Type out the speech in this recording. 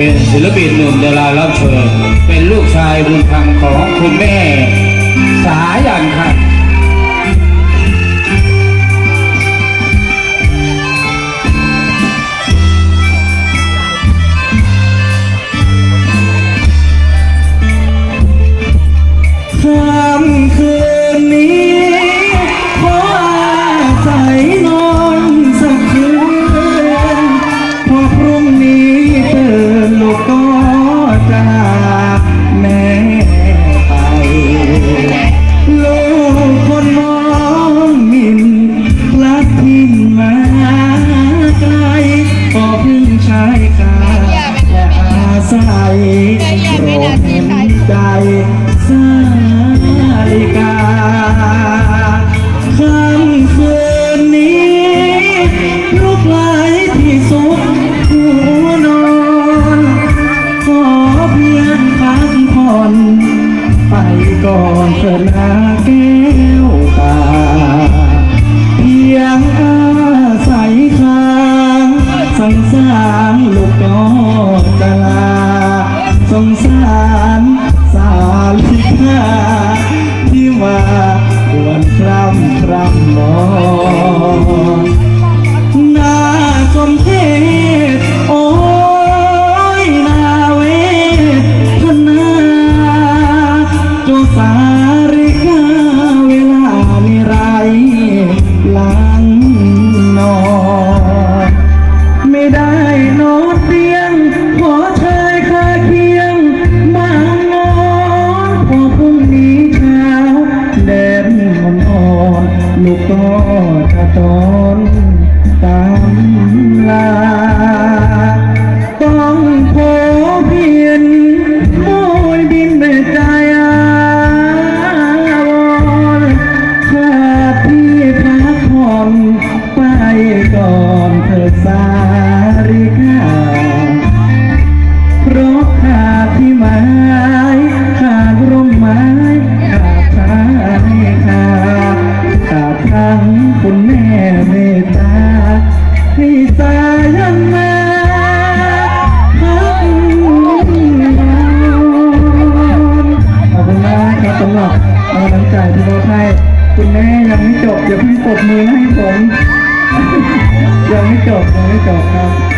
เป็นศิลปินหนุ่มดารารับเชิญเป็นลูกชายบุญธรรมของคุณแม่ สายันค่ะคำ ใจสาลิกาคำคืนนี้ลุกไหลที่สุดหัวนอนขอเพียงพักผ่อน ไปก่อนเถิดนาแก้วตา ลูกก็จะตอนตามลา 没有，我没找。